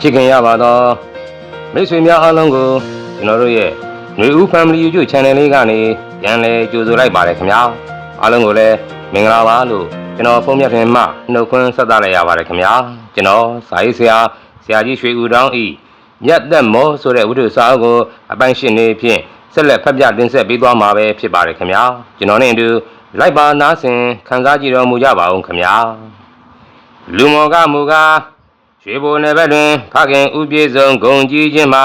ချစ်ခင်ရပါသောမိတ်ဆွေများအားလုံးကိုကျွန်တော်တို့ရဲ့ຫນွေဦး Family YouTube Channel လေးကနေပြန်လည်ကြိုဆိုလိုက်ပါတယ်ခင်ဗျာအားလုံးကိုလည်းမင်္ဂလာပါလို့ကျွန်တော်ဖုန်းမြတ်ထင်မှနှုတ်ခွန်းဆက်သလိုက်ရပါတယ်ခင်ဗျာကျွန်တော်စာရေးဆရာဆရာကြီးရွှေဦးတောင်းဤမြတ်သက်မောဆိုတဲ့ဝိတုစာအုပ်ကိုအပိုင်းရှင်းနေဖြင့်ဆက်လက်ဖတ်ပြတင်ဆက်ပေးသွားမှာပဲဖြစ်ပါတယ်ခင်ဗျာကျွန်တော်နဲ့အတူလိုက်ပါနားဆင်ခန်းစားကြည့်တော်မူကြပါဦးခင်ဗျာလူမောကမူကား ရွှေဘိုနယ်ဘက်တွင်ဖခင်ဥပြေဆုံးဂုံကြီးခြင်းမှာ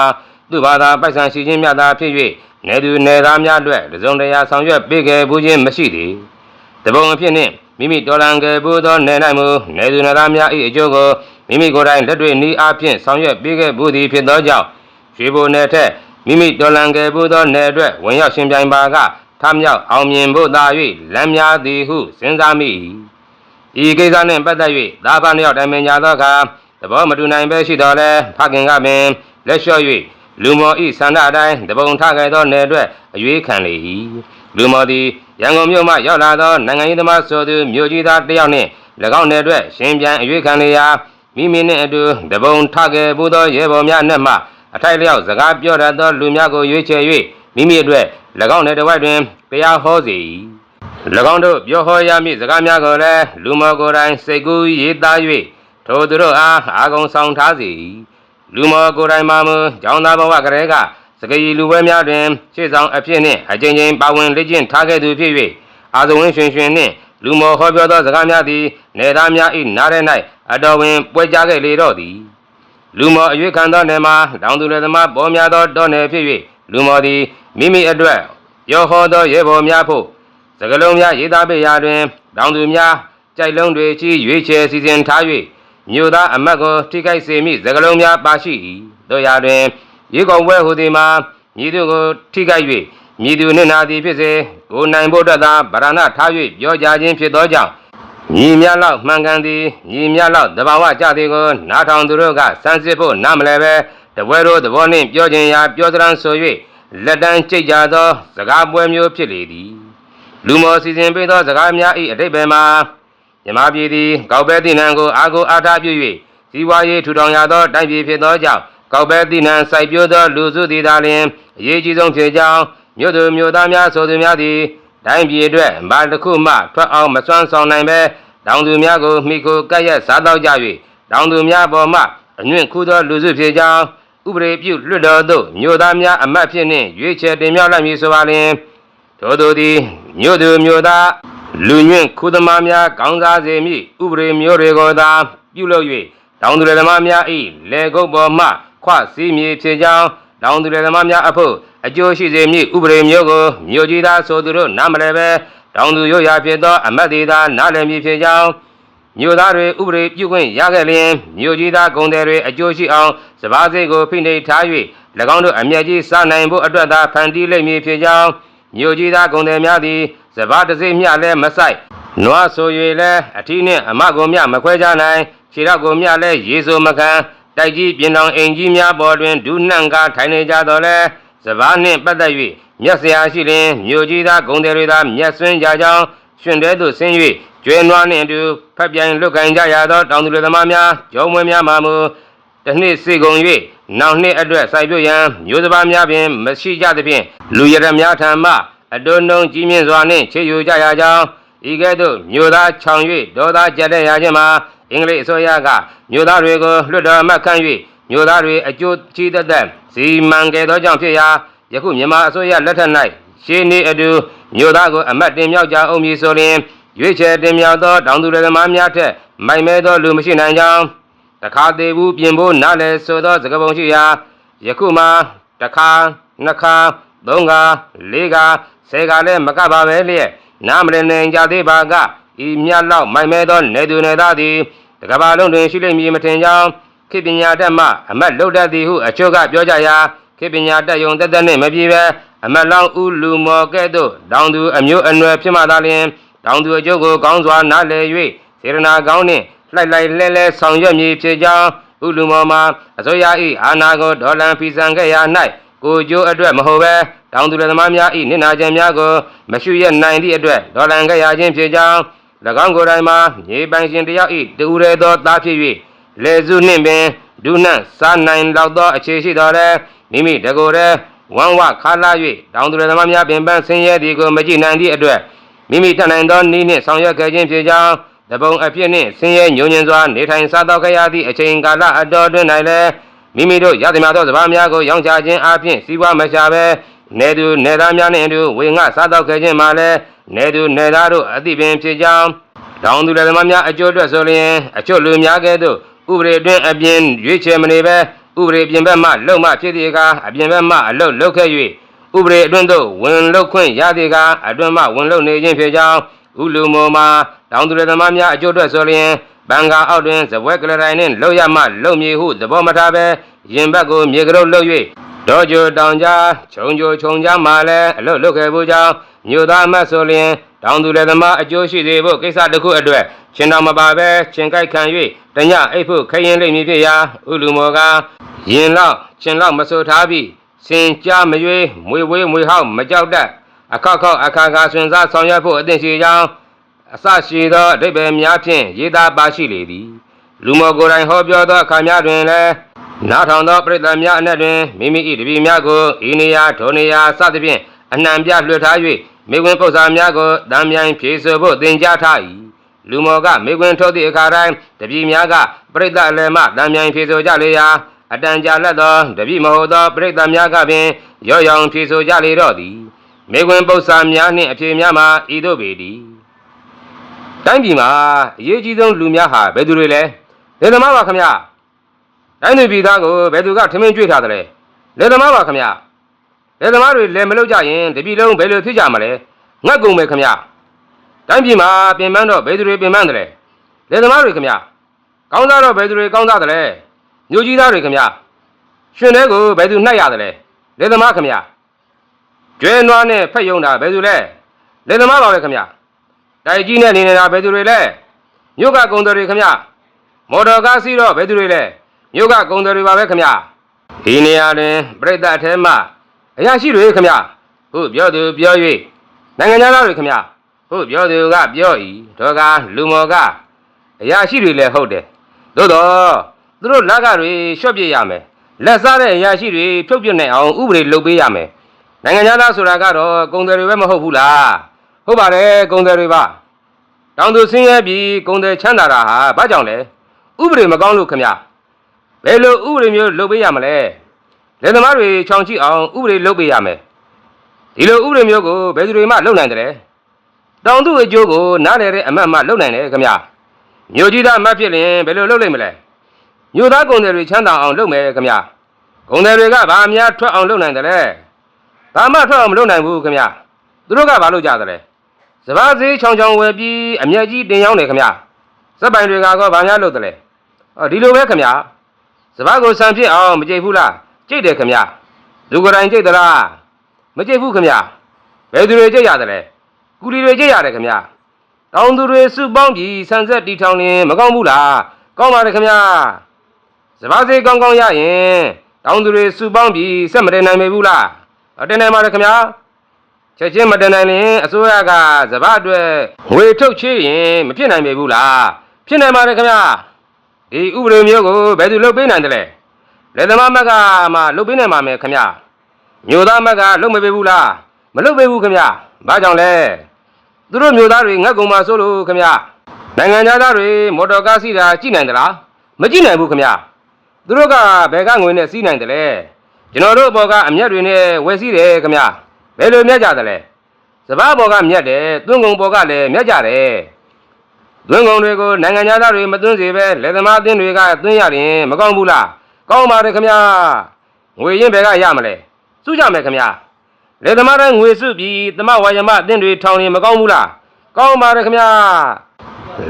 သူဘာသာပိုက်ဆံရှိခြင်းမြတ်သာဖြစ်၍နေသူနေသားများအတွက်တစုံတရာဆောင်ရွက်ပေးခဲ့ဘူးခြင်းမရှိသည်တပုံအဖြစ်နှင့်မိမိတော်လန်ခဲ့ဘူးသောနေနိုင်မူနေသူနေသားများ၏အကျိုးကိုမိမိကိုယ်တိုင်လက်တွေ့နည်းအားဖြင့်ဆောင်ရွက်ပေးခဲ့ဘူးသည်ဖြစ်သောကြောင့်ရွှေဘိုနယ်ထက်မိမိတော်လန်ခဲ့ဘူးသောနယ်အတွက်ဝင်ရောက်ရှင်ပြိုင်ပါကထမြောက်အောင်မြင်ဖို့သာ၍လမ်းများသည်ဟုစဉ်းစားမိ၏ဤကိစ္စနှင့်ပတ်သက်၍သာဖန်ရောက်တိုင်ပင်ကြသောအခါ သဘောမတူနိုင်ပဲရှိတော်လဲဖခင်ကပင်လက်လျှော့၍လူမော်ဤဆန္ဒအတိုင်းတပုံထခဲ့သောနယ်အတွက်အရွေးခံလေ၏လူမော်သည်ရန်ကုန်မြို့မှရောက်လာသောနိုင်ငံရေးသမားဆိုသူမြို့ကြီးသားတစ်ယောက်နှင့်၎င်းနယ်အတွက်ရှင်ပြန်အရွေးခံလေရာမိမိနှင့်အတူတပုံထခဲ့ဘူးသောရဲဘော်များနှင့်မှအထိုက်လျောက်စကားပြောတတ်သောလူများကိုရွေးချယ်၍မိမိအတွက်၎င်းနယ်တစ်ဝိုက်တွင်တရားဟောစေ၏၎င်းတို့ပြောဟောရမည့်စကားများကိုလည်းလူမော်ကိုယ်တိုင်စိတ်ကူးရေးသား၍ ထိုသူတို့အားအာကုံဆောင်ထားစေ၏လူမော်ကိုယ်တိုင်မှမူကျောင်းသားဘဝကလေးကစကရီလူပွဲများတွင်ရှေ့ဆောင်အဖြစ်နှင့်အကြိမ်ကြိမ်ပါဝင်လေ့ကျင့်ထားခဲ့သူဖြစ်၍အာဇဝင်းရွှင်ရွှင်နှင့်လူမော်ဟောပြောသောစကားများသည်နေသားများ၏နားထဲ၌အတော်ဝင်ပွဲကြခဲ့လေတော့သည်လူမော်အရွေးခံသောနယ်မှာတောင်သူလယ်သမားပေါ်များသောတောနယ်ဖြစ်၍လူမော်သည်မိမိအတွက်ရောဟောသောရဲဘော်များဖို့စကလုံးများရေးသားပေးရာတွင်တောင်သူများကြိုက်လုံးတွေချီရွေးချယ်စီစဉ်ထား၍ မြို့သားအမတ်ကိုထိခိုက်စေမိစကလုံးများပါရှိ၏တို့ရာတွင်ရေကုန်ပွဲဟူသည်မှာမြည်သူကိုထိခိုက်၍မြည်သူနှင့်နာသည်ဖြစ်စေကိုယ်နိုင်ဖို့တတ်သာဗရဏထား၍ပြောကြခြင်းဖြစ်သောကြောင့်ညီမြလောက်မှန်ကန်သည်ညီမြလောက်တဘာဝကြသည်ကိုနားထောင်သူတို့ကစမ်းစစ်ဖို့နားမလဲပဲတပွဲတို့သဘောနှင့်ပြောခြင်းရာပြောစရန်ဆို၍လက်တန်းကြိတ်ကြသော စကားပွဲမျိုးဖြစ်လေသည်လူမော်စီစဉ်ပေးသောစကားများ၏အတိတ်ဘယ်မှာ မြမပြည်သည်ကောက်ပဲတိနံကိုအာကိုအားထားပြု၍ဇီဝရေးထူထောင်ရသောတိုင်းပြည်ဖြစ်သောကြောင့်ကောက်ပဲတိနံစိုက်ပျိုးသောလူစုသည်သာလျှင်အရေးကြီးဆုံးဖြစ်ကြောင်းမြို့သူမြို့သားများဆိုသူများသည်တိုင်းပြည်အတွက်ဘာတစ်ခုမှထွက်အောင်မစွမ်းဆောင်နိုင်ပဲတောင်သူများကိုမိခိုကပ်ရက်စားတော့ကြ၍တောင်သူများပေါ်မှအညွင့်ခုသောလူစုဖြစ်ကြောင်းဥပဒေပြုလွတ်တော်သို့မြို့သားများအမတ်ဖြစ်နှင့်ရွေးချယ်တင်မြှောက်လိုက်မည်ဆိုပါလျှင်ထို့သူသည်မြို့သူမြို့သား လူညွင့်ခုသမားများကောင်းစားစေမည့်ဥပဒေမျိုးတွေကိုသာပြုလုပ်၍တောင်သူလယ်သမားများ၏လေကုပ်ပေါ်မှခွစည်းမြေဖြစ်ကြောင်းတောင်သူလယ်သမားများအဖို့အကျိုးရှိစေမည့်ဥပဒေမျိုးကိုမြို့ကြီးသားဆိုသူတို့နားမလည်ပဲတောင်သူရိုးရာဖြစ်သောအမတ်သေးသာနားလည်မည်ဖြစ်ကြောင်းမြို့သားတွေဥပဒေပြုခွင့်ရခဲ့လျင်မြို့ကြီးသားဂုံတယ်တွေအကျိုးရှိအောင်စပါးစိတ်ကိုဖိနှိပ်ထား၍၎င်းတို့အမျက်ကြီးစားနိုင်ဖို့အတွက်သာဖန်တီးလိမ့်မည်ဖြစ်ကြောင်းမြို့ကြီးသားဂုံတယ်များသည် စပါးတစ်စိမ့်မျှလည်းမဆိုင်နွားဆို၍လည်းအထီးနှင့်အမကိုမျှမခွဲကြနိုင်ခြေတော့ကိုမျှလည်းရေဆိုမခံတိုက်ကြီးပြင်တော်အိမ်ကြီးများပေါ်တွင်ဒူးနှံ့ကားထိုင်နေကြတော့လဲစပါးနှင့်ပတ်သက်၍မျက်စရာရှိလျင်မြို့ကြီးသားဂုံတယ်တွေသာမျက်ဆွင်းကြကြောင်းရှင်တဲသို့ဆင်း၍ကျွဲနွားနှင့်အတူဖက်ပြိုင်လွတ်ကန်ကြရသောတောင်သူလယ်သမားများဂျုံမွေးများမှမူတစ်နှစ်စေကုန်၍နောက်နှစ်အတွက်စိုက်ပျိုးရန်မျိုးစပါးများပင်မရှိကြသဖြင့်လူရရများထံမှ အတွန်းနှုံကြီးမြင့်စွာနှင့်ချေယူကြရကြောင်းဤကဲ့သို့မျိုးသားခြောင်၍ဒေါသကြက်တဲ့ရခြင်းမှာအင်္ဂလိပ်အစိုးရကမျိုးသားတွေကိုလွှတ်တော်အမှတ်ခံ၍မျိုးသားတွေအကျိုးကြီးသက်သက်စီမံခဲ့သောကြောင့်ဖြစ်ရာယခုမြန်မာအစိုးရလက်ထက်၌ရှေးနေအတူမြို့သားကိုအမတ်တင်မြောက်ကြအောင်မည်ဆိုရင်ရွေးချယ်တင်မြောက်သောတောင်သူလယ်သမားများထက်မိုက်မဲသောလူမရှိနိုင်ကြောင်းတခါသေးဘူးပြင်ဖို့နားလဲဆိုသောစကားပုံရှိရာယခုမှတစ်ခါနှစ်ခါသုံးခါလေးခါ ဆယ်ခါလည်းမကပ်ပါပဲလျက်နားမလည်နိုင်ကြသေးပါကဤမြတ်လောက်မိုက်မဲသောနေသူနေသားသည်တကဘာလုံးတွင်ရှိလိမ့်မည်မထင်ကြောင်းခေပညာတတ်မှအမတ်လုတ်တတ်သည်ဟုအချို့ကပြောကြရာခေပညာတတ်ယုံတက်တက်နှင့်မပြေပဲအမတ်လောင်းဦးလူမော်ကဲ့သို့တောင်သူအမျိုးအနွယ်ဖြစ်မှသာလျှင်တောင်သူအကျိုးကိုကောင်းစွာနားလည်၍စေရနာကောင်းနှင့်လှိုက်လိုက်လဲလဲဆောင်ရွက်မည်ဖြစ်ကြောင်းဥလူမော်မှာအစိုးရ၏အာဏာကိုဒေါ်လန်ဖီဆန်ခဲ့ရာ၌ ကိုကျိုးအတွက်မဟုတ်ပဲတောင်သူလယ်သမားများ၏နစ်နာခြင်းများကိုမရှိရနိုင်သည့်အတွက်ဒေါ်လန်ခဲ့ရခြင်းဖြစ်ကြောင်း၎င်းကိုယ်တိုင်မှာမြေပိုင်ရှင်တယောက်၏တူရဲသောသားဖြစ်၍လေစုနှင့်ပင်ဒုနှံစားနိုင်လောက်သောအခြေရှိတော်လဲမိမိတကိုယ်ရဲဝမ်းဝခါလာ၍တောင်သူရသမားများပင်ပန်းဆင်းရဲသည်ကိုမကြည့်နိုင်သည့်အတွက်မိမိတတ်နိုင်သောနည်းနှင့်ဆောင်ရွက်ခဲ့ခြင်းဖြစ်ကြောင်းတပုံအဖြစ်နှင့်ဆင်းရဲညှို့ညင်စွာနေထိုင်စားသောက်ခဲ့ရသည့်အချိန်ကာလအတော်တွင်၌လည်း မိမိတို့ရသမျှသောစပါးများကိုရောင်းချခြင်းအပြင်စီးပွားမရှာဘဲနေသူနေသားများနှင့်အတူဝေငှစားသောက်ခဲ့ခြင်းမှာလည်းနေသူနေသားတို့အသည့်ပင်ဖြစ်ကြောင်းတောင်သူလည်းသမားများအကျိုးအတွက်ဆိုလျင်အချို့လူများကဲ့သို့ဥပဒေအတွင်းအပြင်ရွေးချယ်မနေပဲဥပဒေပြင်ဘက်မှလုံမှဖြစ်သည့်အခါအပြင်ဘက်မှအလုတ်လုတ်ခဲ့၍ဥပဒေအတွင်းသို့ဝင်လုတ်ခွင့်ရသည့်အခါအတွင်းမှဝင်လုတ်နေခြင်းဖြစ်ကြောင်းဥလူမောမှာတောင်သူလည်းသမားများအကျိုးအတွက်ဆိုလျင် ဘန်ကာအောက်တွင်ဇပွဲကလရိုင်နှင့်လှုပ်ရမှလှုပ်မြေဟုသဘောမထားပဲရင်ဘက်ကိုမြေကရုပ်လှုပ်၍ဒေါ်ကျိုတောင်ကြားခြုံကျိုခြုံကြားမှလည်းအလုတ်လုတ်ခဲ့မှုကြောင့်မြို့သားအမတ်ဆိုလျင်တောင်သူလည်းသမားအကျိုးရှိစေဖို့ကိစ္စတစ်ခုအတွက်ချင်းတော်မပါပဲချင်းကြိုက်ခံ၍တညအိပ်ဖို့ခရင်လိမ့်မည်ဖြစ်ရာဥလူမောကရင်လောက်ချင်းလောက်မဆိုထားပြီးစင်ကြားမရွေးမွေဝေးမွေဟောက်မကြောက်တတ်အခောက်ခောက်အခါခါဆွင်စားဆောင်ရွက်ဖို့အသင့်ရှိကြောင်း အစရှိသောအဓိပ္ပာယ်များဖြင့်ရေးသားပါရှိလေသည်လူမောကိုယ်တိုင်ဟောပြောသောအခါများတွင်လည်းနားထောင်သောပရိသတ်များအနက်တွင်မိမိ၏တပည့်များကိုဤနေရာထိုနေရာစသဖြင့်အနှံပြလွှတ်ထား၍မိဝင်ပု္ပ္ပာများကိုတံမြိုင်ဖြေဆိုဖို့သင်ကြားထား၏လူမောကမိဝင်ထုတ်သည့်အခါတိုင်းတပည့်များကပရိသတ်အလယ်မှတံမြိုင်ဖြေဆိုကြလေရာအတန်ကြာလက်သောတပည့်မဟုတ်သောပရိသတ်များကပင်ရော့ရောင်ဖြေဆိုကြလေတော့သည်မိဝင်ပု္ပ္ပာများနှင့်အဖြေများမှာဤသို့ပေသည် တိုင်းပြည်မှာအရေးကြီးဆုံးလူများဟာဘယ်သူတွေလဲလေသမားပါခမရတိုင်းသူပြည်သားကိုဘယ်သူကထမင်းကြွေးထားတယ်လဲလေသမားပါခမရလေသမားတွေလည်းမလုပ်ကြရင်တပြည်လုံးဘယ်လိုဖြစ်ကြမလဲငတ်ကုန်ပဲခမရတိုင်းပြည်မှာပင်ပန်းတော့ဘယ်သူတွေပင်ပန်းတယ်လဲလေသမားတွေခမရကောင်းသားတော့ဘယ်သူတွေကောင်းသားတယ်လဲမြို့ကြီးသားတွေခမရရှင်တဲ့ကိုဘယ်သူနှိုက်ရတယ်လဲလေသမားခမရကျွဲနွားနဲ့ဖက်ယုံတာဘယ်သူလဲလေသမားပါပဲခမရ တိုက်ကြီးနဲ့နေနေတာဘယ်သူတွေလဲမြို့ကကုံတယ်တွေခမရမော်တော်ကားစီးတော့ဘယ်သူတွေလဲမြို့ကကုံတယ်တွေပါပဲခမရဒီနေရာတွင်ပြိတ္တအထဲမှအရာရှိတွေခမဟုတ်ပြောသူပြော၍နိုင်ငံသားတွေခမဟုတ်ပြောသူကပြော၏ဒေါကလူမောကအရာရှိတွေလည်းဟုတ်တယ်သို့တော့သူတို့လက်ကတွေရှော့ပြစ်ရမယ်လက်စားတဲ့အရာရှိတွေဖြုတ်ပြစ်နိုင်အောင်ဥပဒေလုပ်ပေးရမယ်နိုင်ငံသားဆိုတာကတော့ကုံတယ်တွေပဲမဟုတ်ဘူးလား ဟုတ်ပါတယ်ကုံတယ်တွေပါတောင်သူဆင်းရဲပြီးကုံတယ်ချမ်းသာတာဟာဘာကြောင့်လဲဥပဒေမကောင်းလို့ခမဘယ်လိုဥပဒေမျိုးလုပ်ပေးရမလဲလယ်သမားတွေချောင်ကြည့်အောင်ဥပဒေလုပ်ပေးရမယ်ဒီလိုဥပဒေမျိုးကိုဘယ်သူတွေမှလုပ်နိုင်တယ်လဲတောင်သူအကျိုးကိုနားလည်တဲ့အမတ်မှလုပ်နိုင်တယ်ခင်ဗျမြို့ကြီးသားအမတ်ဖြစ်ရင်ဘယ်လိုလုပ်လိမ့်မလဲမြို့သားကုန်တယ်တွေချမ်းသာအောင်လုပ်မယ်ခင်ဗျကုန်တယ်တွေကဘာအများထွက်အောင်လုပ်နိုင်တယ်လဲဘာမှထွက်အောင်မလုပ်နိုင်ဘူးခင်ဗျသူတို့ကဘာလုပ်ကြတယ်လဲ စဘာစေးချောင်ချောင်ဝယ်ပြီးအမျက်ကြီးတင်ရောက်နေခင်ဗျစက်ပိုင်တွေကကောဘာများလုပ်တယ်လဲအော်ဒီလိုပဲခင်ဗျစဘာကိုဆန်ဖြစ်အောင်မကြိတ်ဘူးလားကြိတ်တယ်ခမရလူကိုယ်တိုင်ကြိတ်သလားမကြိတ်ဘူးခမရဘယ်သူတွေကြိတ်ရတယ်လဲကူလီတွေကြိတ်ရတယ်ခမရတောင်သူတွေစုပေါင်းပြီးဆန်ဆက်တီထောင်ရင်မကောင်းဘူးလားကောင်းပါတယ်ခမရစပါးစေးကောင်းကောင်းရရင်တောင်သူတွေစုပေါင်းပြီးဆက်မတင်နိုင်မေဘူးလားအတင်နိုင်ပါတယ်ခမရ ချက်ချင်းမတင်နိုင်ရင်အစိုးရကစပါးအတွက်ငွေထုတ်ချေးရင်မဖြစ်နိုင်မေဘူးလားဖြစ်နိုင်ပါတယ်ခမရဒီဥပဒေမျိုးကိုဘယ်သူလုပ်ပေးနိုင်တယ်လဲလက်သမားမက်ကမှလုတ်ပေးနိုင်ပါမယ်ခမမျိုးသားမက်ကလုတ်မပေးဘူးလားမလုတ်ပေးဘူးခမဘာကြောင့်လဲသူတို့မျိုးသားတွေငတ်ကုန်ပါဆိုလို့ခမနိုင်ငံသားတွေမော်တော်ကားစီးတာကြည့်နိုင်သလားမကြည့်နိုင်ဘူးခမသူတို့ကဘယ်ကငွေနဲ့စီးနိုင်တယ်လဲကျွန်တော်တို့ဘောကအမျက်တွေနဲ့ဝယ်စီးတယ်ခမ ဘယ်လိုမြတ်ကြတယ်လဲစပားဘောကမြတ်တယ်သွင်းကုန်ဘောကလည်းမြတ်ကြတယ်သွင်းကုန်တွေကိုနိုင်ငံသားတွေမသွင်းစေပဲလက်သမားအသင်းတွေကသွင်းရရင်မကောင်းဘူးလားကောင်းပါတယ်ခမငွေရင်ဘယ်ကရမလဲစုကြမယ်ခမလေသမားတိုင်းငွေစုပြီးသမဝါယမအသင်းတွေထောင်ရင်မကောင်းဘူးလားကောင်းပါတယ်ခမ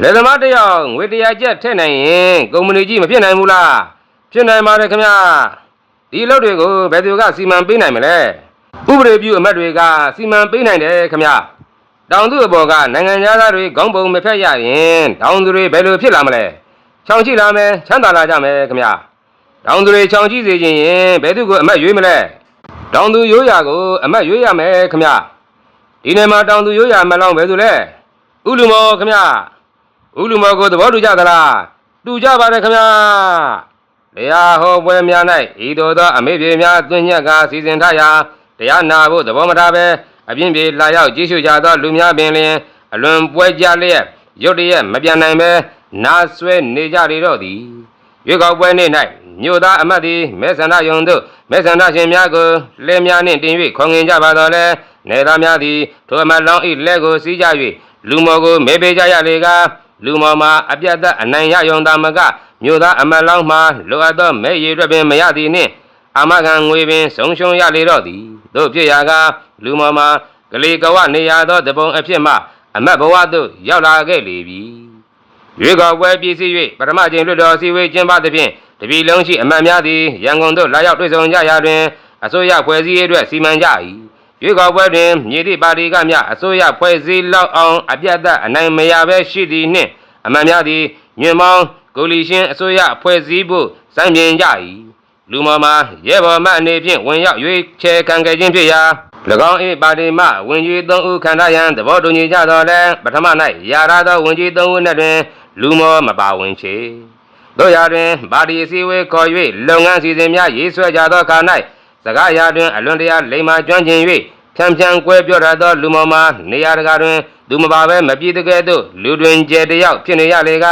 လေသမားတယောက်ငွေတရာကျက်ထည့်နိုင်ရင်ကုမ္ပဏီကြီးမဖြစ်နိုင်ဘူးလားဖြစ်နိုင်ပါတယ်ခမဒီလုပ်တွေကိုဘယ်သူကစီမံပေးနိုင်မလဲ ဥပဒေပြုအမတ်တွေကစီမံပေးနိုင်တယ်ခမတောင်သူအပေါ်ကနိုင်ငံသားတွေခေါင်းပုံမဖက်ရရင်တောင်သူတွေဘယ်လိုဖြစ်လာမလဲချောင်ချိလာမယ်ချမ်းသာလာကြမယ်ခမတောင်သူတွေချောင်ကြည့်စေခြင်းရင်ဘယ်သူကိုအမတ်ရွေးမလဲတောင်သူရိုးရာကိုအမတ်ရွေးရမယ်ခမဒီနေ့မှာတောင်သူရိုးရာမလောင်းဘယ်သူလဲဥလူမောခမဥလူမောကိုသဘောတူကြသလားတူကြပါတယ်ခမတရားဟောပွဲများ၌ဤသို့သောအမေပြေများသွင်းညက်ကစီစဉ်ထားရာ တရားနာဖို့သဘောမထားဘဲအပြင်းပြေလာရောက်ကြည့်ရှုကြသောလူများပင်လျင်အလွန်ပွဲကြလျက်ရုတ်တရက်မပြန်နိုင်ဘဲနာဆွဲနေကြလေတော့သည်ရွေးကောက်ပွဲနေ့၌မြို့သားအမတ်သည်မဲဆန္ဒယုံတို့မဲဆန္ဒရှင်များကိုလဲများနှင့်တင်၍ခေါငင်ကြပါတော့လဲနေသားများသည်ထိုအမတ်လောင်း၏လက်ကိုစီးကြ၍လူမော်ကိုမဲပေးကြရလေကားလူမော်မှာအပြတ်သက်အနိုင်ရယုံသာမကမြို့သားအမတ်လောင်းမှာလိုအပ်သောမဲရည်ရွက်ပင်မရသည်နှင့် အာမခံငွေပင်ဆုံးရှုံးရလေတော့သည်တို့ဖြစ်ရာကလူမော်မှာကလေးကဝနေရသောတပုံအဖြစ်မှ အမတ်ဘဝသို့ရောက်လာခဲ့လေပြီရွေးကောက်ပွဲပြည့်စည်၍ပထမကျင်းလွှတ်တော်စည်းဝေးကျင်းပသဖြင့်တပြည်လုံးရှိအမတ်များသည်ရန်ကုန်သို့လာရောက်တွေ့ဆုံကြရာတွင်အစိုးရဖွဲ့စည်းရေးအတွက်စီမံကြ၏ရွေးကောက်ပွဲတွင်မြေတိပါတီကမျှအစိုးရဖွဲ့စည်းလောက်အောင်အပြတ်သက်အနိုင်မရဘဲရှိသည်နှင့်အမတ်များသည်ညွန့်မောင်းကိုလီရှင်အစိုးရဖွဲ့စည်းဖို့စံပြင်ကြ၏ လူမော်မှာရဲဘော်မအနေဖြင့်ဝင်ရောက်ရွေးချယ်ခံခဲ့ခြင်းဖြစ်ရာ၎င်း၏ပါတီမှဝင်ကြီးသုံးဦးခန္ဓာရန်သဘောတူညီကြတော်လဲပထမ၌ရာရသောဝင်ကြီးသုံးဦးနှင့်တွင် လူမော်မပါဝင်ချေတို့ရာတွင်ပါတီအစည်းအဝေးခေါ်၍လုပ်ငန်းစီစဉ်များရေးဆွဲကြသောအခါ၌စကားရာတွင်အလွန်တရာလိမ္မာကျွမ်းကျင်၍ဖြံဖြံကွဲပြောတတ်သောလူမော်မှာနေရာတကာတွင်သူမပါဘဲမပြည့်တကဲ့သို့လူတွင်ကျဲတယောက်ဖြစ်နေရလေက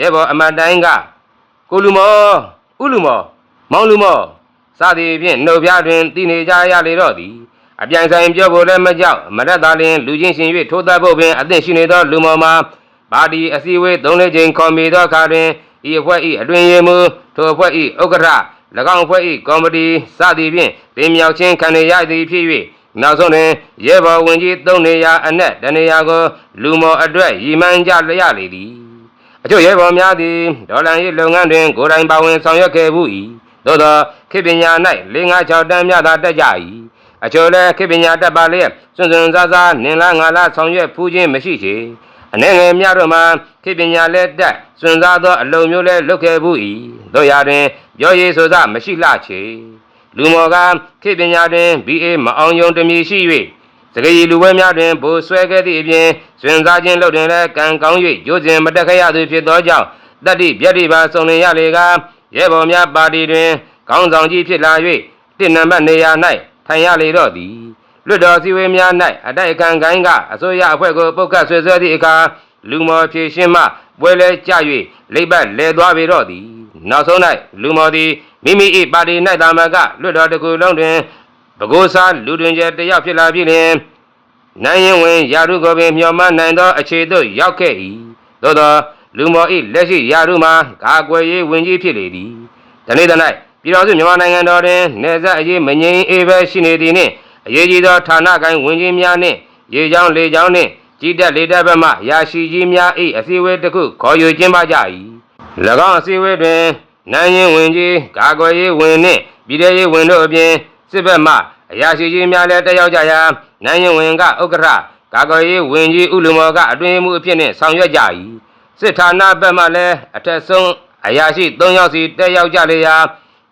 ရဲဘော်အမတ်တိုင်းကကိုလူမော်ဥလူမော် မောင်လူမော်စသည်ဖြင့်နှုတ်ပြတွင်တည်နေကြရလေတော့သည်အပြိုင်ဆိုင်ပြောဖို့လည်းမကြောက်မရတသာလင်လူချင်းရှင်၍ထိုးသက်ဖို့ပင်အသင့်ရှိနေသောလူမော်မှာပါတီအစည်းအဝေးသုံးလေးချိန်ခေါ်မီသောအခါတွင်ဤအဖွဲ့၏အတွင်ရေးမှူးထိုအဖွဲ့၏ဥက္ကဋ္ဌ၎င်းအဖွဲ့၏ကော်မတီစသည်ဖြင့်တင်မြောက်ခြင်းခံရရသည်ဖြစ်၍နောက်ဆုံးတွင်ရဲဘော်ဝင်ကြီးသုံးနေရာအနက်တနေရာကိုလူမော်အတွက်ရည်မှန်းကြလျက်လေသည်အချို့ရဲဘော်များသည်ဒေါ်လာရေးလုပ်ငန်းတွင်ကိုယ်တိုင်ပါဝင်ဆောင်ရွက်ခဲ့မှု၏ သို့သောခေတ်ပညာ၌၄၅၆တန်းများသာတက်ကြ၏အချို့လည်းခေတ်ပညာတက်ပါလျက်စွန့်စွန့်စားစားနင်လားငါလားဆောင်ရွက်ဖူးခြင်းမရှိချေအနေငယ်များတို့မှာခေတ်ပညာလည်းတက်စွန့်စားသောအလုံးမျိုးလည်းလုပ်ခဲ့မှု၏တို့ရာတွင်ပြောရည်ဆိုစားမရှိလှချေလူမော်ကခေတ်ပညာတွင် BA မအောင်ယုံတမည်ရှိ၍စကကြီးလူပွဲများတွင်ဘိုးဆွဲခဲ့သည့်အပြင်စွင်စားခြင်းလုပ်တွင်လည်းကံကောင်း၍ကျိုးစဉ်မတက်ခဲ့ရသူဖြစ်သောကြောင့်တတ္တိပြတ္တိပါစုံလင်ရလေက ရဲဘော်များပါတီတွင်ခေါင်းဆောင်ကြီးဖြစ်လာ၍တစ်နံပါတ်နေရာ၌ထိုင်ရလေတော့သည်လွတ်တော်စည်းဝေးများ၌အတိုက်အခံကိုင်းကအစိုးရအဖွဲ့ကိုပုတ်ခတ်ဆွေးဆွဲသည့်အခါလူမော်ဖြည့်ရှင်းမှပွဲလဲကြ၍လိပ်ပတ်လဲသွားပေတော့သည်နောက်ဆုံး၌လူမော်သည်မိမိ၏ပါတီ၌သာမကလွတ်တော်တစ်ခုလုံးတွင်ပကိုးစားလူတွင်ကျတယောက်ဖြစ်လာပြီလျှင်နိုင်ရင်ဝင်ယာရုကိုပင်မျှော်မှန်းနိုင်သောအခြေသို့ရောက်ခဲ့၏သို့သော လူမော်၏လက်ရှိယာရုမှာကာကွယ်ရေးဝင်ကြီးဖြစ်လေသည်ဒီနေ့တ၌ပြည်တော်စုမြန်မာနိုင်ငံတော်တွင်နေဆက်အရေးမငြိမ်အေးပဲရှိနေသည်နှင့်အရေးကြီးသောဌာနကိုင်းဝင်ကြီးများနှင့်ရေချောင်းလေချောင်းနှင့်ကြီးတက်လေတက်ဘက်မှရာရှိကြီးများ၏အစည်းအဝေးတစ်ခုခေါ်ယူကျင်းပကြ၏၎င်းအစည်းအဝေးတွင်နိုင်ရင်ဝင်ကြီးကာကွယ်ရေးဝင်နှင့်ပြည်ထောင်ရေးဝင်တို့အပြင်စစ်ဘက်မှအရာရှိကြီးများလည်းတက်ရောက်ကြရာနိုင်ရင်ဝင်ကဥက္ကဋ္ဌကာကွယ်ရေးဝင်ကြီးဥလူမော်ကအတွင်းမှုအဖြစ်နှင့်ဆောင်ရွက်ကြ၏ စစ်ဌာနဘက်မှလည်းအထက်ဆုံးအရာရှိ၃ယောက်စီတက်ရောက်ကြလေရာ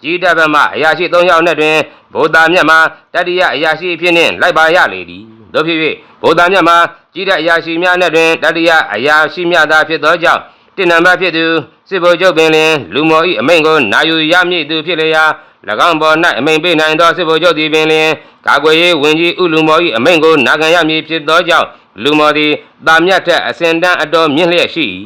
ကြီးတပ်ဘက်မှအရာရှိ၃ယောက်နဲ့တွင်ဗိုလ်သားမြတ်မှတတိယအရာရှိအဖြစ်နှင့်လိုက်ပါရလေသည်တို့ဖြစ်၍ဗိုလ်သားမြတ်မှကြီးတဲ့အရာရှိများနဲ့တွင်တတိယအရာရှိများသာဖြစ်သောကြောင့်တစ်နံပါတ်ဖြစ်သူစစ်ဗိုလ်ချုပ်ပင်လင်လူမော်၏အမိန့်ကိုနာယူရမည်သူဖြစ်လေရာ၎င်းပေါ်၌အမိန်ပေးနိုင်သောစစ်ဗိုလ်ချုပ်သည်ပင်လျင်ကာကွယ်ရေးဝင်ကြီးဥလူမော်၏အမိန်ကိုနာခံရမည်ဖြစ်သောကြောင့် လူမော်သည်တာမြတ်ထက်အစဉ်တန်းအတော်မြင့်လျက်ရှိ၏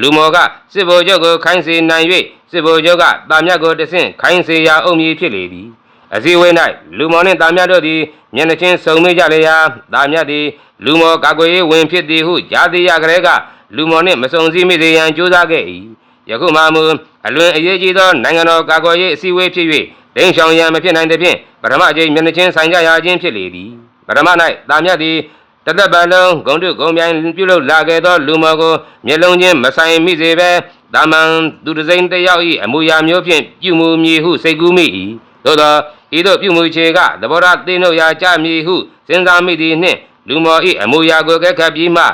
လူမော်ကစစ်ဗိုလ်ချုပ်ကိုခိုင်းစေနိုင်၍စစ်ဗိုလ်ချုပ်ကတာမြတ်ကိုတဆင့်ခိုင်းစေရာအုံမည်ဖြစ်လေသည်အစည်းအဝေး၌လူမော်နှင့်တာမြတ်တို့သည်မျက်နှာချင်းစုံမေးကြလေရာတာမြတ်သည်လူမော်ကာကွယ်ရေးဝင်ဖြစ်သည်ဟုကြားသိရကြတဲ့ကလူမော်နှင့်မစုံစည်းမိစေရန်ကြိုးစားခဲ့၏ယခုမှမူအလွန်အရေးကြီးသောနိုင်ငံတော်ကာကွယ်ရေးအစည်းအဝေးဖြစ်၍ဒိန်ဆောင်ရန်မဖြစ်နိုင်သဖြင့်ပထမအကြိမ်မျက်နှာချင်းဆိုင်ကြရခြင်းဖြစ်လေသည်ပထမ၌တာမြတ်သည် တသက်ပတ်လုံးဂုံတုဂုံပြိုင်ပြုလုပ်လာခဲ့သောလူမော်ကိုမျက်လုံးချင်းမဆိုင်မိစေဘဲတာမန်သူတစ်စိမ့်တစ်ယောက်၏အမူအရာမျိုးဖြင့်ပြုမူမည်ဟုစိတ်ကူးမိ၏သို့သောဤသို့ပြုမူချေကသဘောထားသိနှုတ်ရာကြမည်ဟုစဉ်းစားမိသည်နှင့်လူမော်၏အမူအရာကိုကဲခတ်ပြီးမှ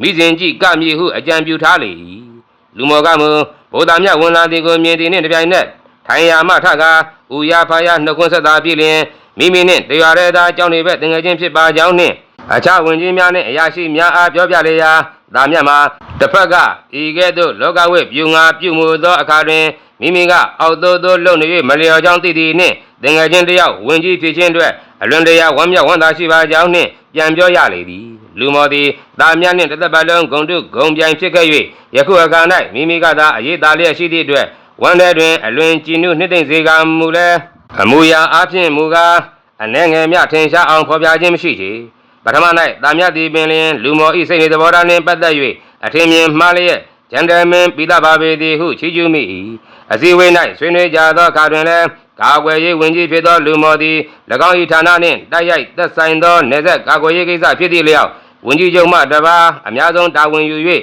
မိစဉ်ကြည့်ကမည်ဟုအကြံပြုထားလေ၏လူမော်ကမူဗုဒ္ဓမြတ်ဝန်လာသည်ကိုမြင်သည်နှင့်တပြိုင်နက်ထိုင်ရာမှထကဥရဖာယနှုတ်ခွန်းဆက်သာပြီလျင်မိမိနှင့်တရားရဲသာအကြောင်းတွေပဲသင်ငယ်ချင်းဖြစ်ပါကြောင်းနှင့် အခြားဝင်ကြီးများနှင့်အရာရှိများအားပြောပြလေရာဒါမြတ်မှာတစ်ဖက်ကဤကဲ့သို့လောကဝိပြုငါပြုမှုသောအခါတွင်မိမိကအောက်သို့သို့လုံနေ၍မလျော်ကြောင်းသိသည်နှင့်တင်ငယ်ချင်းတယောက်ဝင်ကြီးဖြစ်ခြင်းအတွက်အလွန်တရာဝမ်းမြောက်ဝမ်းသာရှိပါကြောင်းနှင့်ပြန်ပြောရလေသည်လူမော်သည်ဒါမြတ်နှင့်တစ်သက်ပတ်လုံးဂုံတုဂုံပြိုင်ဖြစ်ခဲ့၍ယခုအခါ၌မိမိကသာအရေးသားလျက်ရှိသည့်အတွက်ဝမ်းထဲတွင်အလွန်ကြည်နုနှစ်သိမ့်စေကမူလဲအမူအရာအဖြစ်မူကားအနှဲငယ်မြထင်ရှားအောင်ဖော်ပြခြင်းမရှိချေ ပထမ၌တာမြတ်သည်ပင်လျင်လူမော်ဤစိတ်နေသဘောထားနှင့်ပတ်သက်၍အထင်မြင်မှားလျက်ဂျန်ဒယ်မင်ပိသပါပေသည်ဟုချီးကျူးမိ၏အစည်းအဝေး၌ဆွေးနွေးကြသောအခါတွင်လည်းကာကွယ်ရေးဝင်ကြီးဖြစ်သောလူမော်သည်၎င်း၏ဌာနနှင့်တိုက်ရိုက်သက်ဆိုင်သောနေဆက်ကာကွယ်ရေးကိစ္စဖြစ်သည့်လျောက်ဝင်ကြီးချုပ်မှတပါအများဆုံးတာဝန်ယူ၍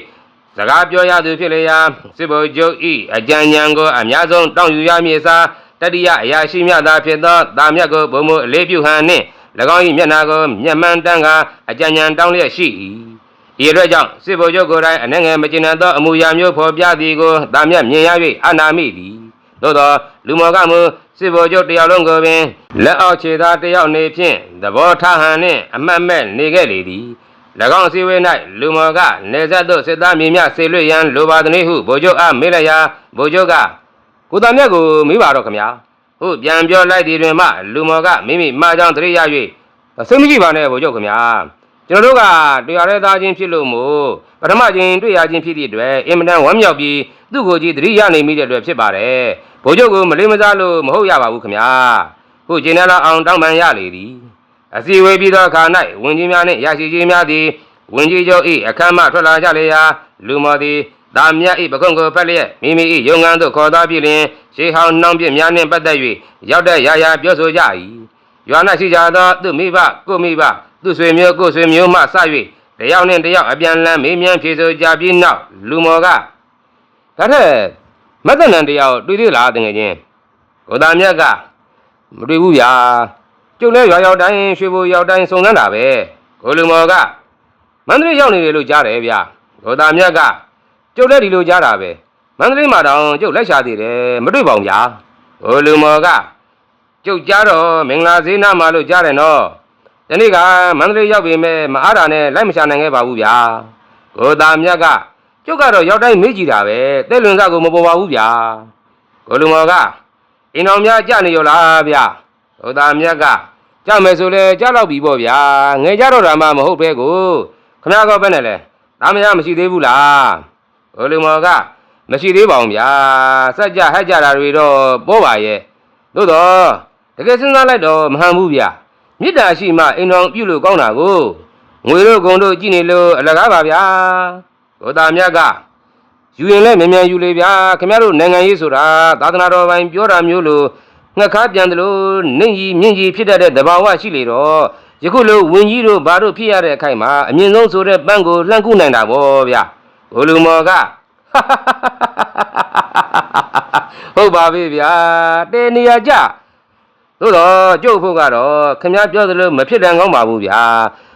စကားပြောရသူဖြစ်လျာစစ်ဗိုလ်ချုပ်ဤအကြံဉာဏ်ကိုအများဆုံးတောင်းယူရမည်အစားတတိယအရာရှိမြတ်သာဖြစ်သောတာမြတ်ကိုဘုံမအလေးပြုဟန်နှင့်၎ င်း၏မျက်နာကိုမျက်မှန်တန်းကအကြံဉာဏ်တောင်းလျက်ရှိ၏ဤအတွက်ကြောင့်စစ်ဗိုလ်ချုပ်ကိုယ်တိုင်အနှဲငယ်မကျင်နပ်သောအမူအရာမျိုးဖော်ပြသည်ကိုတာမြတ်မြင်ရ၍အနာမိသည်သို့သောလူမော်ကမူစစ်ဗိုလ်ချုပ်တယောက်လုံးကိုပင်လက်အောက်ခြေသားတယောက်နေဖြင့်သဘောထားဟန်နှင့်အမှတ်မဲ့နေခဲ့လေသည်၎င်းစီဝေး၌လူမော်ကနေဆက်သို့စစ်သားမြေမြဆေလွတ်ရန်လိုပါသည်ဟုဗိုလ်ချုပ်အားမေးလိုက်ရာဗိုလ်ချုပ်ကကိုသားမြတ်ကိုမေးပါတော့ခမညာ ဟုပြန်ပြောလိုက်သည်တွင်မှလူမော်ကမိမိမှားကြောင်းသတိရ၍စိတ်မရှိပါနဲ့ဗိုလ်ချုပ်ခမညာကျွန်တော်တို့ကတရားရဲသားချင်းဖြစ်လို့မို့ပထမချင်းတွေ့ရချင်းဖြစ်သည့်အတွက်အင်မတန်ဝမ်းမြောက်ပြီးသူ့ကိုယ်ကြီးသတိရနေမိတဲ့အတွက်ဖြစ်ပါတယ်ဗိုလ်ချုပ်ကိုမလေးမစားလို့မဟုတ်ရပါဘူးခမညာဟုကျင်းလာအောင်တောင်းပန်ရလေသည်အစီအဝေးပြီးသောအခါ၌ဝင်ကြီးများနှင့်ရရှိကြီးများသည်ဝင်ကြီးချုပ်၏အခမ်းမှထွက်လာကြလေရာလူမော်သည် ဒါမြတ်၏ပကုံးကိုဖက်လျက်မိမိ၏ယုံငန်းသို့ခေါ်သားပြီးလျှင်ရှေးဟောင်းနှောင်းပြစ်များနှင့်ပတ်သက်၍ရောက်တဲ့ရာရာပြောဆိုကြ၏ရွာ၌ရှိကြသောသူမိဘကိုမိဘသူဆွေမျိုးကိုဆွေမျိုးမှစ၍တယောက်နှင့်တယောက်အပြန်လန်းမေးမြန်းဖြေဆိုကြပြီးနောက်လူမော်ကဒါထက်မတ်တနန်တယောက်တွေ့သေးလားတကယ်ချင်းကိုသားမြတ်ကမတွေ့ဘူးဗျာကျုပ်လည်းရွာရောက်တိုင်းရွှေဘိုရောက်တိုင်းစုံစမ်းတာပဲကိုလူမော်ကမန္တလေးရောက်နေတယ်လို့ကြားတယ်ဗျဒေါ်တာမြတ်က ကျုပ်လည်းဒီလိုကြားတာပဲမန္တလေးမှာတောင်ကျုပ်လက်ရှာသေးတယ်မတွေ့ပါဘူးဗျာကိုလူမော်ကကျုပ်ကြားတော့မင်္ဂလာဈေးနားမှာလို့ကြားတယ်နော်ဒီနေ့ကမန္တလေးရောက်ပြီမဲ့မအားတာနဲ့လိုက်မရှာနိုင်ခဲ့ပါဘူးဗျာကိုတာမြတ်ကကျုပ်ကတော့ရောက်တိုင်းမေးကြည့်တာပဲတဲ့လွန်စားကိုမပေါ်ပါဘူးဗျာကိုလူမော်ကအင်းတော်များကြနေရောလားဗျာဟိုသားမြတ်ကကြမယ်ဆိုလဲကြတော့ပြီပေါ့ဗျာငယ်ကြတော့တာမှမဟုတ်ပဲကိုခမရကောပဲနဲ့လဲဒါမရမရှိသေးဘူးလား ဟိုလူမော်ကမရှိသေးပါဘူးဗျာစက်ကြဟက်ကြတာတွေတော့ပေါ်ပါရဲ့သို့တော့တကယ်စဉ်းစားလိုက်တော့မဟန်ဘူးဗျာမေတ္တာရှိမှအိမ်တော်ပြုလို့ကောင်းတာကိုငွေတို့ဂုံတို့ကြည့်နေလို့အလကားပါဗျာဟိုသားမြတ်ကယူရင်လည်းမြန်မြန်ယူလေဗျာခင်ဗျားတို့နိုင်ငံရေးဆိုတာသာသနာတော်ပိုင်းပြောတာမျိုးလို့ငှက်ခါပြန်တယ်လို့နှင့်ကြီးမြင့်ကြီးဖြစ်တတ်တဲ့သဘာဝရှိလေတော့ယခုလိုဝင်းကြီးတို့ဘာတို့ဖြစ်ရတဲ့အခိုက်မှာအမြင့်ဆုံးဆိုတဲ့ပန်းကိုလှန့်ကူးနိုင်တာဗောဗျာ ဘိုလူမော်ကဟုတ်ပါပြီဗျာတေနေရကြသို့တော့ကျုပ်ဖို့ကတော့ခင်ဗျားပြောသလိုမဖြစ်တန်ကောင်းပါဘူးဗျာ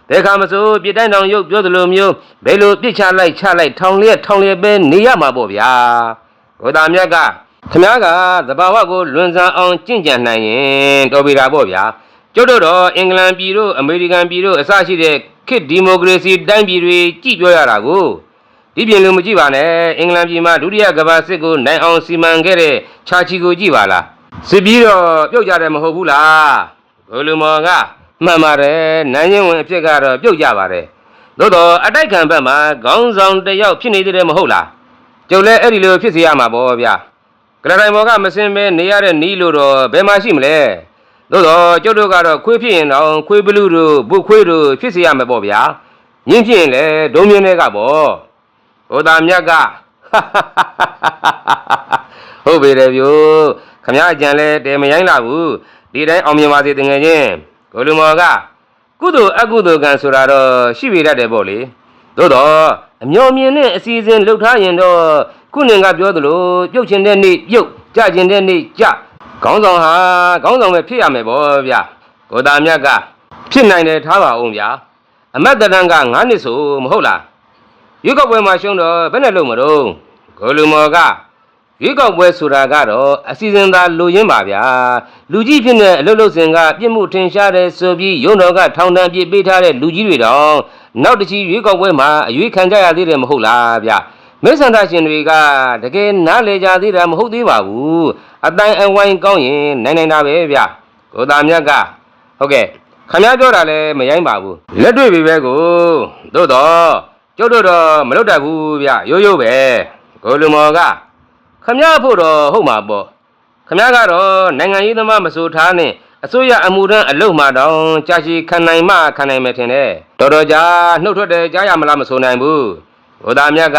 ဘယ်ခါမဆိုပြစ်တိုင်းတောင်ရုပ်ပြောသလိုမျိုးဘယ်လိုပြစ်ချလိုက်ချလိုက်ထောင်လျက်ထောင်လျက်ပဲနေရမှာပေါ့ဗျာဘုရားမြတ်ကခင်ဗျားကသဘာဝကိုလွန်ဆန်အောင်ကြင့်ကြံနိုင်ရင်တော်ပြီတာပေါ့ဗျာကျုပ်တို့တော့အင်္ဂလန်ပြည်တို့အမေရိကန်ပြည်တို့အစရှိတဲ့ခေတ်ဒီမိုကရေစီတိုင်းပြည်တွေကြည့်ပြောရတာကို ဒီပြင်လို့မကြည့်ပါနဲ့အင်္ဂလန်ပြည်မှာဒုတိယကမ္ဘာစစ်ကိုနိုင်အောင်စီမံခဲ့တဲ့ချာချီကိုကြည့်ပါလားစစ်ပြီးတော့ပြုတ်ကြတယ်မဟုတ်ဘူးလားဘိုလူမော်ကမှန်ပါတယ်နိုင်ရင်ဝင်အဖြစ်ကတော့ပြုတ်ကြပါတယ်သို့တော့အတိုက်ခံဘက်မှာခေါင်းဆောင်တစ်ယောက်ဖြစ်နေသေးတယ်မဟုတ်လားကျုပ်လည်းအဲ့ဒီလိုဖြစ်စေရမှာပေါ့ဗျာကလတိုင်ဘော်ကမစင်ပဲနေရတဲ့နီးလို့တော့ဘယ်မှာရှိမလဲသို့တော့ကျုပ်တို့ကတော့ခွေးဖြစ်ရင်တော့ခွေးဘလူးတို့ဘုတ်ခွေးတို့ဖြစ်စေရမှာပေါ့ဗျာညင်းဖြစ်ရင်လည်းဒုံမြင်းတွေကပေါ့ ဟိုသားမြတ်ကဟုတ်ပြီတယ်ဗျို့ခမရအကြံလဲတဲမရိုင်းလာဘူးဒီတိုင်းအောင်မြင်ပါစေတငယ်ချင်းကိုလူမော်ကကုသိုလ်အကုသိုလ်ကံဆိုတာတော့ရှိပေတတ်တယ်ပေါ့လေသို့တော့အမျော်မြင်နဲ့အစီအစဉ်လှုပ်ထားရင်တော့ခုနင်ကပြောသလိုပြုတ်ချင်တဲ့နေ့ပြုတ်ကြချင်တဲ့နေ့ကြခေါင်းဆောင်ဟာခေါင်းဆောင်ပဲဖြစ်ရမယ်ပေါ့ဗျကိုသားမြတ်ကဖြစ်နိုင်တယ်ထားပါအောင်ဗျာအမတ်တရံက9နှစ်ဆိုမဟုတ်လား ရွေးကောက်ပွဲမှာရှုံးတော့ဘယ်နဲ့လို့မတော့ဂိုလူမော်ကရွေးကောက်ပွဲဆိုတာကတော့အစီအစဉ်သာလိုရင်းပါဗျာလူကြီးဖြစ်တဲ့အလုပ်လုပ်စဉ်ကပြစ်မှုထင်ရှားတဲ့ဆိုပြီးရုံတော်ကထောင်ဒဏ်ပြစ်ပေးထားတဲ့လူကြီးတွေတောင်နောက်တစ်ချီရွေးကောက်ပွဲမှာအရွေးခံကြရသေးတယ်မဟုတ်လားဗျမိစ္ဆန္ဒရှင်တွေကတကယ်နားလေကြသေးတာမဟုတ်သေးပါဘူးအတိုင်းအဝိုင်းကောင်းရင်နိုင်နိုင်တာပဲဗျကိုသားမြတ်ကဟုတ်ကဲ့ခမ ्या ပြောတာလည်းမရိုင်းပါဘူးလက်တွေ့ပြီပဲကိုသို့တော့ ကျုပ်တို့တော့မလုပ်တတ်ဘူးဗျရိုးရိုးပဲကိုလူမော်ကခမ ्या ဖို့တော့ဟုတ်မှာပေါ့ခမည်းကတော့နိုင်ငံရေးသမားမဆိုထားနဲ့အစိုးရအမှုထမ်းအလုပ်မှတောင်ကြာရှည်ခံနိုင်မှခံနိုင်မယ်ထင်တယ်တော်တော်ကြာနှုတ်ထွက်တယ်ကြားရမလားမဆိုနိုင်ဘူးဟိုသားမြတ်က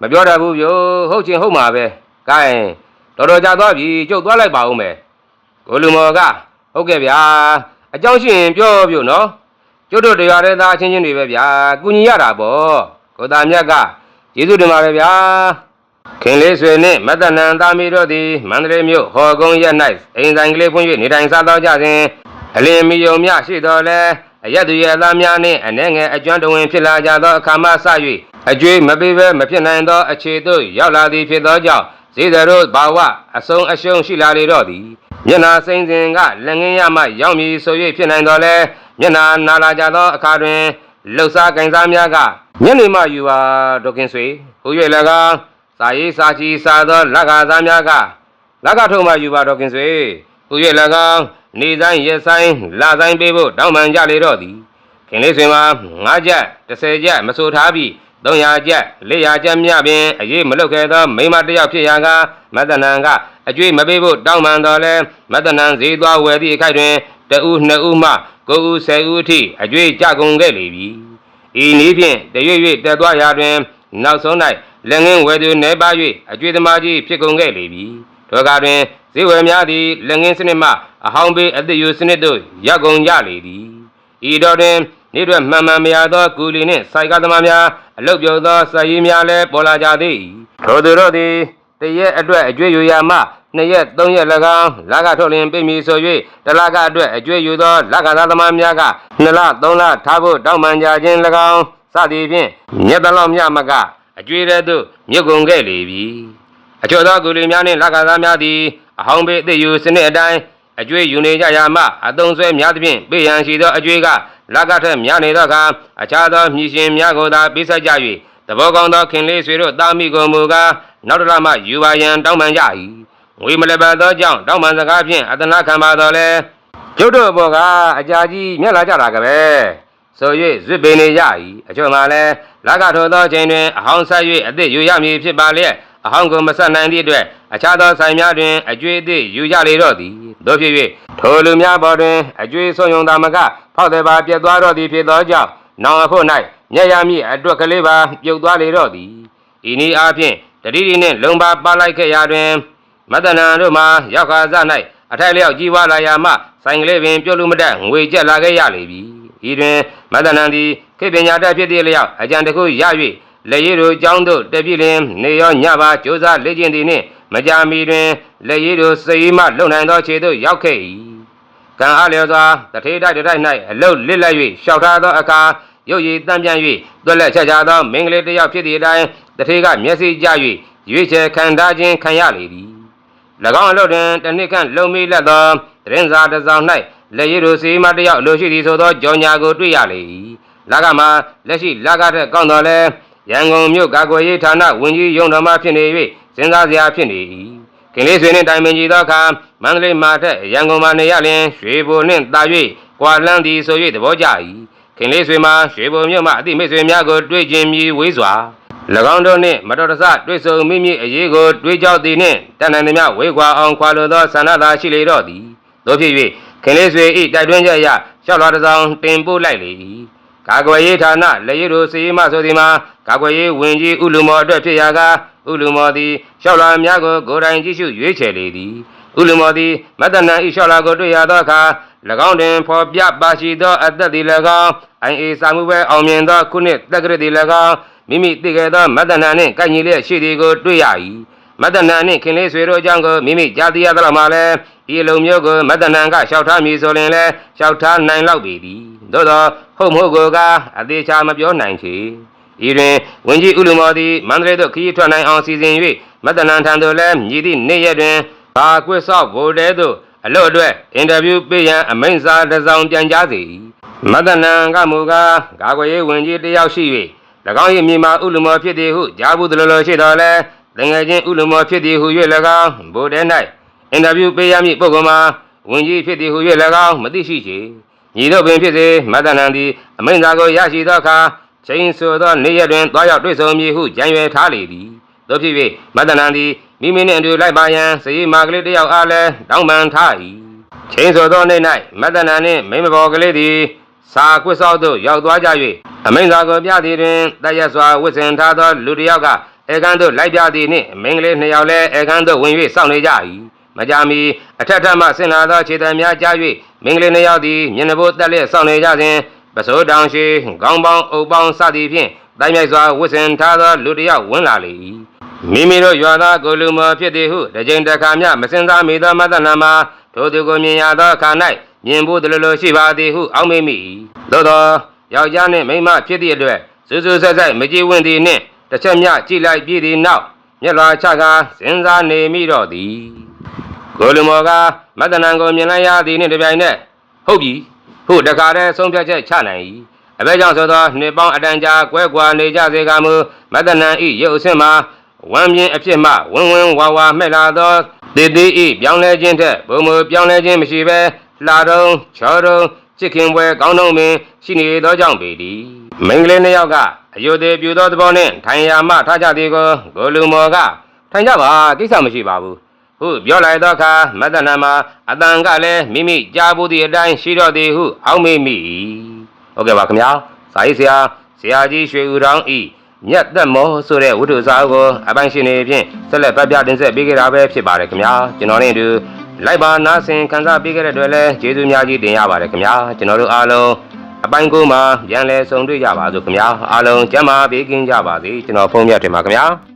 မပြောတတ်ဘူးဗျို့ဟုတ်ချင်းဟုတ်မှာပဲကဲတော်တော်ကြာသွားပြီကျုပ်သွားလိုက်ပါဦးမယ်ကိုလူမော်ကဟုတ်ကဲ့ဗျာအကြောင်းရှိရင်ပြောပြို့နော် ကျုပ်တို့တရားတဲ့သားအချင်းချင်းတွေပဲဗျာကုညီရတာပေါ့ကိုသားမြတ်ကကျေးဇူးတင်ပါတယ်ဗျာခင်လေးဆွေနှင့်မတ္တနံသားမီတို့သည်မန္တလေးမြို့ဟော်ကုန်းရက်၌အိမ်ဆိုင်ကလေးဖွင့်၍နေထိုင်စားသောကြစဉ်အလင်းမီယုံမြရှိတော်လဲအရက်သူရဲ့သားများနှင့်အနေငယ်အကျွမ်းတဝင်ဖြစ်လာကြသောအခါမှစ၍အကျွေးမပေးဘဲမဖြစ်နိုင်သောအခြေသို့ရောက်လာသည်ဖြစ်သောကြောင့်ဇေဇတို့ဘာဝအဆုံးအရှုံးရှိလာလေတော့သည်မျက်နာစိမ့်စဉ်ကလက်ငင်းရမှရောက်မည်ဆို၍ဖြစ်နိုင်တော်လဲ မျက်နာနာလာကြသောအခါတွင်လှုပ်ရှားကင်စားများကညနေမှယူပါဒေါကင်ဆွေဟူ၍၎င်းစာရေးစာချီစာသောလက်ကာသားများကလက်ကထုံမှယူပါတော့ကင်ဆွေသူ၍၎င်းနေဆိုင်ရက်ဆိုင်လဆိုင်ပေးဖို့တောင်းပန်ကြလေတော့သည်ခင်လေးဆွေမှာ9ချက်10ချက်မဆိုထားပြီး300ချက်400ချက်မြပင်အရေးမလုတ်ခဲ့သောမိမတစ်ယောက်ဖြစ်ရာကမတ္တနံကအကျွေးမပေးဖို့တောင်းပန်တော်လဲမတ္တနံဈေးသွားဝယ်သည့်အခိုက်တွင်တဦးနှစ်ဦးမှ9ဦး10ဦးအထိအကျွေးကြကုန်ခဲ့လေပြီဤနည်းဖြင့်တရွေ့ရွေ့တက်သွားရာတွင် နောက်ဆုံး၌လက်ငင်းဝယ်သူနေပါ၍အကျွေးသမားကြီးဖြစ်ကုန်ခဲ့လေပြီထိုကတွင်ဇေဝယ်များသည်လက်ငင်းစနစ်မှအဟောင်းပေးအသက်ယူစနစ်တို့ရောက်ကုန်ကြလေသည်ဤတော်တွင်နေ့တွင်မှန်မှန်မရသောကူလီနှင့်စိုက်ကသမားများအလုတ်ပြုတ်သောစာရေးများလည်းပေါ်လာကြသည်ထိုသူတို့သည်တရက်အတွက်အကျွေးယူရမှ နှစ်ရက်သုံးရက်၎င်းလကထုတ်လင်ပြင်မီဆို၍တလကအတွက်အကျွေးယူသောလကသာသမားများကနှစ်လသုံးလထားဖို့တောင်းပန်ကြခြင်း၎င်းစသည်ဖြင့်မြတ်တလောမြမကအကျွေးတဲ့သို့မြုပ်ကုန်ခဲ့လေပြီအချို့သောကူလီများနှင့်လကသားများသည်အဟောင်းပေအသိယူစနစ်အတိုင်းအကျွေးယူနေကြရမှအတုံးဆွဲများသဖြင့်ပေးရန်ရှိသောအကျွေးကလကထက်များနေသောအခါအခြားသောမြည်ရှင်များကိုသာပေးဆက်ကြ၍သဘောကောင်းသောခင်လေးဆွေတို့တာမိကိုမူကားနောက်တစ်လမှယူပါရန်တောင်းပန်ကြ၏ ငွေမလည်းပတ်သောကြောင့်တောင်းပန်စကားဖြင့်အတနာခံပါတော်လဲကျုပ်တို့ဘောကအကြာကြီးမြက်လာကြတာကပဲဆို၍ဇွစ်ပင်နေကြ၏အချို့မှလည်းလကထိုသောချိန်တွင်အဟောင်းဆက်၍အသည့်ယူရမည်ဖြစ်ပါလျက်အဟောင်းကိုမဆက်နိုင်သည့်အတွက်အခြားသောဆိုင်များတွင်အကျွေးအသည့်ယူကြလေတော့သည်တို့ဖြစ်၍ထိုလူများပေါ်တွင်အကျွေးဆုံးယုံသာမကဖောက်သည်ပါပြတ်သွားတော့သည်ဖြစ်သောကြောင့်နောင်အခု၌မျက်ရမည်အတွက်ကလေးပါပြုတ်သွားလေတော့သည်ဤနည်းအားဖြင့်တတိတိနှင့်လုံပါပါလိုက်ခဲ့ရာတွင် မတ္တနာတို့မှာရောက်ခါစ၌အထိုက်လျောက်ကြီးပွားလာရာမှဆိုင်ကလေးပင်ပြုတ်လို့မတတ်ငွေကျက်လာခဲ့ရလေပြီဤတွင်မတ္တနာသည်ခေပညာတတ်ဖြစ်သည့်လျောက်အကြံတစ်ခုရ၍လက်ရည်တို့ကျောင်းတို့တပြည့်လင်နေရောညပါကြိုးစားလေ့ကျင့်သည်နှင့်မကြာမီတွင်လက်ရည်တို့စိတ်မှလုံနိုင်သောခြေသို့ရောက်ခဲ့၏ကံအားလျော်စွာတထေးတိုက်တစ်တိုက်၌အလုတ်လစ်လက်၍ရှောက်ထားသောအခါရုပ်ရည်တန့်ပြန့်၍သွက်လက်ချက်ချသောမင်္ဂလေးတစ်ယောက်ဖြစ်သည့်အတိုင်းတထေးကမျက်စိကျ၍ရွေးချယ်ခံထားခြင်းခံရလေသည်၎ င်းအလို့တွင်တနစ်ခန့်လုံမိလက်သောသတင်းစာတစ်စောင်၌လက်ရည်တို့စီမတယောက်လိုရှိသည်ဆိုသောကြော်ညာကိုတွေ့ရလေ၏လကမှာလက်ရှိလကထက်ကောင်းတော်လဲရန်ကုန်မြို့ကာကွယ်ရေးဌာနဝန်ကြီးရုံးတော်မှဖြစ်နေ၍စဉ်းစားစရာဖြစ်နေ၏ခင်လေးဆွေနှင့်တိုင်ပင်ကြည့်သောအခါမန္တလေးမှာထက်ရန်ကုန်မှာနေရလျင်ရွှေဘိုနှင့်တာ၍ကွာလန်းသည်ဆို၍သဘောကျ၏ခင်လေးဆွေမှာရွှေဘိုမြို့မှအသည့်မိတ်ဆွေများကိုတွေ့ခြင်းမြည်ဝေးစွာ၎ င်းတို့နှင့်မတော်တဆတွေ့ဆုံမိမိအရေးကိုတွေးကြောက်သည်နှင့်တန်တန်သည်များဝေခွာအောင်ခွာလိုသောဆန္ဒသာရှိလေတော့သည်တို့ဖြစ်၍ခင်လေးဆွေ၏တိုက်တွန်းချက်အရရှောက်လာတစ်စောင်တင်ပို့လိုက်လေ၏ကာကွယ်ရေးဌာနလက်ရည်တို့စီရင်မှဆိုသည်မှာကာကွယ်ရေးဝင်ကြီးဥလူမော်အတွက်ဖြစ်ရာကဥလူမော်သည်ရှောက်လာများကိုကိုယ်တိုင်ကြည့်ရှုရွေးချယ်လေသည် ဥလူမော်သည်မတ္တနံဤရှောက်လာကိုတွေ့ရသောအခါ၎င်းတွင်ဖော်ပြပါရှိသောအသက်သည်၎င်းအိုင်အေစာမှုပဲအောင်မြင်သောခုနှစ်တက္ကရာသည်၎င်းမိမိသိခဲ့သောမတ္တနာနှင့်ကိုက်ညီလျက်ရှိသည်ကိုတွေ့ရ၏မတ္တနာနှင့်ခင်လေးဆွေတို့အကြောင်းကိုမိမိကြားသိရသလောက်မှလည်းဒီအလုံးမျိုးကိုမတ္တနာကလျှောက်ထားမည်ဆိုရင်လည်းလျှောက်ထားနိုင်လောက်ပေသည်သို့သောဟုတ်မဟုတ်ကိုကအသေးချာမပြောနိုင်ချေဤတွင်ဝင်ကြီးဥလူမောသည်မန္တလေးသို့ခရီးထွက်နိုင်အောင်စီစဉ်၍မတ္တနာထံသို့လည်းမြည်သည့်နေ့ရက်တွင် ဘာကွစ်ဆော့ဘိုတဲသို့အလို့အတွက်အင်တာဗျူးပေးရန်အမိန့်စာတစ်စောင်ပြန်ကြားစေ၏မတ္တနံကမူကားကာကွယ်ရေးဝင်ကြီးတယောက်ရှိ၍၎င်း၏မြေမှာဥလမောဖြစ်သည်ဟုကြားဘူးသလိုလိုရှိတော်လဲတငယ်ချင်းဥလမောဖြစ်သည်ဟု၍၎င်းဗိုလ်တဲ၌အင်တာဗျူးပေးရမည့်ပုဂ္ဂိုလ်မှာဝင်ကြီးဖြစ်သည်ဟု၍၎င်းမသိရှိချေညီတို့ပင်ဖြစ်စေမတ္တနံသည်အမိန့်သာကိုရရှိသောအခါချိန်ဆိုသောနေ့ရက်တွင်တွားရောက်တွေ့ဆုံမည်ဟုကြံရွယ်ထားလေသည်တို့ဖြစ်၍မတ္တနံသည် မိမိနှင့်အတူလိုက်ပါရန်စည်မာကလေးတစ်ယောက်အားလည်းတောင်းပန်ထား၏ချိန်ဆိုသောနေ့၌မတ္တနံနှင့်မိမဘော်ကလေးသည်စာကွတ်ဆောက်သို့ရောက်သွားကြ၍အမိန်စာကိုပြသည်တွင်တရက်စွာဝစ်စင်ထားသောလူတစ်ယောက်ကအေကန်းသို့လိုက်ပြသည်နှင့်မိန်းကလေးနှစ်ယောက်လည်းအေကန်းသို့ဝင်၍စောင့်နေကြ၏မကြမီအထက်ထပ်မှဆင်လာသောခြေတံများကြား၍မိန်းကလေးနှစ်ယောက်သည်မျက်နှာပိုးတက်လျက်စောင့်နေကြစဉ်ပစိုးတောင်ရှိခေါင်းပေါင်းအုပ်ပေါင်းစသည်ဖြင့်တိုင်းမြိုက်စွာဝစ်စင်ထားသောလူတစ်ယောက်ဝင်လာလေ၏ မိမိတို့ရွာသားကိုလူမော်ဖြစ်သည်ဟုတစ်ကြိမ်တစ်ခါမျှမစင်စားမိသောမတ္တနာမှာထိုသူကိုမြင်ရသောအခါ၌မြင်ဖို့တလူလိုရှိပါသည်ဟုအောက်မေ့မိ၏သို့သောယောက်ျားနှင့်မိန်းမဖြစ်သည့်အတွက်စူးစူးဆက်ဆက်မကြည်ဝင့်သည်နှင့်တစ်ချက်မျှကြည်လိုက်ပြီးသည့်နောက်မျက်လွှာချကာစဉ်းစားနေမိတော့သည်ကိုလူမော်ကမတ္တနံကိုမြင်လိုက်ရသည်နှင့်တပြိုင်နက်ဟုတ်ပြီဟုတခါတည်းဆုံးဖြတ်ချက်ချနိုင်၏အဘဲကြောင့်ဆိုသောနှစ်ပေါင်းအတန်ကြာကွဲကွာနေကြစေကမူမတ္တနံဤရုပ်အဆင့်မှာ ဝမ်းပြင်းအဖြစ်မှဝင်းဝင်းဝါဝါမဲ့လာသောတေသေးဤပြောင်းလဲခြင်းထက်ဘုံမူပြောင်းလဲခြင်းမရှိဘဲလှတုံးချောတုံးချစ်ခင်ပွဲကောင်းတုံးပင်ရှိနေသောကြောင့်ပေသည်မိန်းကလေးနှစ်ယောက်ကအယုသေးပြူသောသဘောနှင့်ထိုင်ရာမှထားကြသည်ကိုဂိုလူမော်ကထိုင်ကြပါကိစ္စမရှိပါဘူးဟုပြောလိုက်သောအခါမတ္တနာမှာအတန်ကလည်းမိမိကြားဘူးသည့်အတိုင်းရှိတော့သည်ဟုအောက်မေ့မိ၏ဟုတ်ကဲ့ပါခင်ဗျာစာရေးဆရာဆရာကြီးရွှေဦးတောင်းဤ မြတ်သက်မောဆိုတဲ့ဝတ္ထုစာအုပ်ကိုအပိုင်းရှင်တွေဖြင့်ဆက်လက်ပတ်ပြတင်ဆက်ပေးကြတာပဲဖြစ်ပါတယ်ခင်ဗျာကျွန်တော်နဲ့အတူလိုက်ပါနားဆင်ခန်းစားပေးခဲ့တဲ့အတွက်လည်းကျေးဇူးများကြီးတင်ရပါတယ်ခင်ဗျာကျွန်တော်တို့အားလုံးအပိုင်းကိုမှပြန်လည်ဆုံတွေ့ကြပါစို့ခင်ဗျာအားလုံးကျမ်းမာပေးကင်းကြပါစေကျွန်တော်ဖုန်းမြတ်တင်ပါခင်ဗျာ